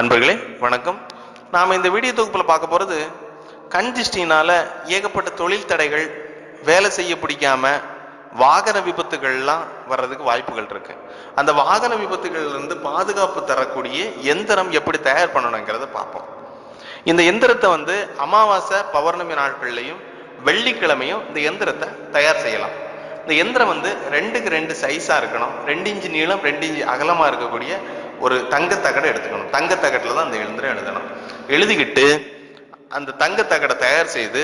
அன்பர்களே வணக்கம். நாம் இந்த வீடியோ தொகுப்பில் பார்க்க போகிறது கண் ஏகப்பட்ட தொழில் தடைகள் வேலை செய்ய பிடிக்காம வாகன விபத்துகள்லாம் வர்றதுக்கு வாய்ப்புகள் இருக்கு. அந்த வாகன விபத்துகள்லேருந்து பாதுகாப்பு தரக்கூடிய எந்திரம் எப்படி தயார் பண்ணணுங்கிறத பார்ப்போம். இந்த எந்திரத்தை வந்து அமாவாசை பௌர்ணமி நாட்கள்லையும் வெள்ளிக்கிழமையும் இந்த எந்திரத்தை தயார் செய்யலாம். இந்த எந்திரம் வந்து ரெண்டுக்கு ரெண்டு சைஸாக இருக்கணும். ரெண்டு இன்ச்சு நீளம் ரெண்டு இன்ச்சு அகலமாக இருக்கக்கூடிய ஒரு தங்கத்தகடை எடுத்துக்கணும். தங்கத்தகட்டில் தான் அந்த எழுந்திரம் எழுதணும் எழுதிக்கிட்டு அந்த தங்கத்தகடை தயார் செய்து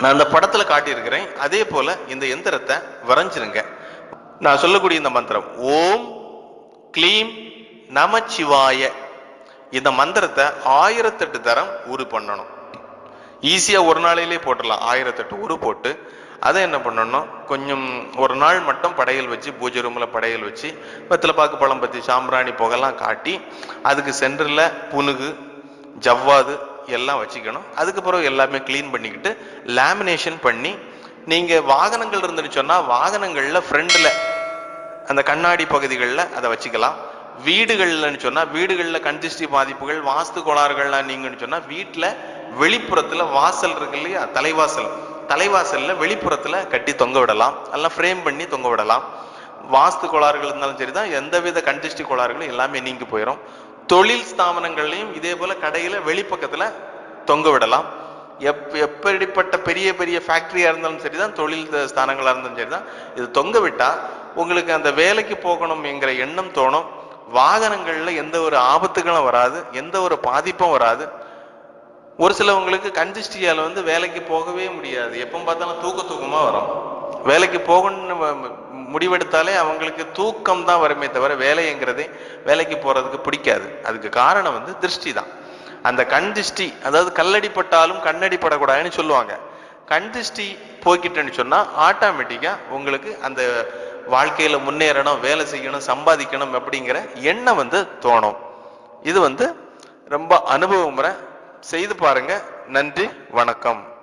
நான் அந்த படத்தில் காட்டியிருக்கிறேன். அதே போல் இந்த எந்திரத்தை வரைஞ்சிருங்க. நான் சொல்லக்கூடிய இந்த மந்திரம். ஓம் க்ளீம் நமச்சிவாய. இந்த மந்திரத்தை ஆயிரத்தெட்டு தரம் உரு பண்ணணும். ஈஸியாக ஒரு நாளையிலே போட்டுடலாம். ஆயிரத்தெட்டு உரு போட்டு அதை என்ன பண்ணணும்? கொஞ்சம் ஒரு நாள் மட்டும் படையல் வச்சு பூஜை ரூமில் படையல் வச்சு வெத்தலை பாக்கு பழம் பத்தி சாம்பிராணி புகைலாம் காட்டி அதுக்கு சென்டரில் புனுகு ஜவ்வாது எல்லாம் வச்சுக்கணும். அதுக்கு பிறகு எல்லாமே க்ளீன் பண்ணிக்கிட்டு லேமினேஷன் பண்ணி நீங்கள் வாகனங்கள் இருந்துன்னு சொன்னால் வாகனங்களில் ஃப்ரெண்டில் அந்த கண்ணாடி பகுதிகளில் அதை வச்சுக்கலாம். வீடுகள்லன்னு சொன்னால் வீடுகளில் கண்திஷ்டி பாதிப்புகள் வாஸ்து கோளாறுகள்லாம் நீங்கன்னு சொன்னால் வீட்டில் வெளிப்புறத்தில் வாசல் இருக்கு இல்லையா? தலைவாசல். தலைவாசலில் வெளிப்புறத்தில் கட்டி தொங்க விடலாம். எல்லாம் ஃப்ரேம் பண்ணி தொங்க விடலாம். வாஸ்து கோளாறுகள் இருந்தாலும் சரி தான் எந்தவித கண்டிஷ்டி கோளாறுகளும் எல்லாமே நீங்கி போயிடும் தொழில் ஸ்தாபனங்கள்லையும் இதே போல் கடையில் வெளிப்பக்கத்தில் தொங்க விடலாம். எப் எப்படிப்பட்ட பெரிய பெரிய ஃபேக்ட்ரியாக இருந்தாலும் சரி தான் தொழில் ஸ்தானங்களாக இருந்தாலும் சரி தான் இது தொங்க விட்டால் உங்களுக்கு அந்த வேலைக்கு போகணும் என்கிற எண்ணம் தோணும். வாகனங்களில் எந்த ஒரு ஆபத்துகளும் வராது. எந்த ஒரு பாதிப்பும் வராது. ஒரு சிலவங்களுக்கு கஞ்சிஸ்டியால வந்து வேலைக்கு போகவே முடியாது. எப்போ பார்த்தாலும் தூக்க தூக்கமாக வரும். வேலைக்கு போகணும்னு முடிவெடுத்தாலே அவங்களுக்கு தூக்கம் தான் வருமே தவிர வேலைங்கிறதே வேலைக்கு போகிறதுக்கு பிடிக்காது. அதுக்கு காரணம் வந்து திருஷ்டி தான். அந்த கண் திருஷ்டி அதாவது கல்லடிப்பட்டாலும் கண்ணடி படக்கூடாதுன்னு சொல்லுவாங்க. கண் திருஷ்டி போய்கிட்டேன்னு சொன்னால் ஆட்டோமேட்டிக்காக உங்களுக்கு அந்த வாழ்க்கையில் முன்னேறணும் வேலை செய்யணும் சம்பாதிக்கணும் அப்படிங்கிற எண்ணம் வந்து தோணும். இது வந்து ரொம்ப அனுபவ முறை செய்து பாருங்க. நன்றி வணக்கம்.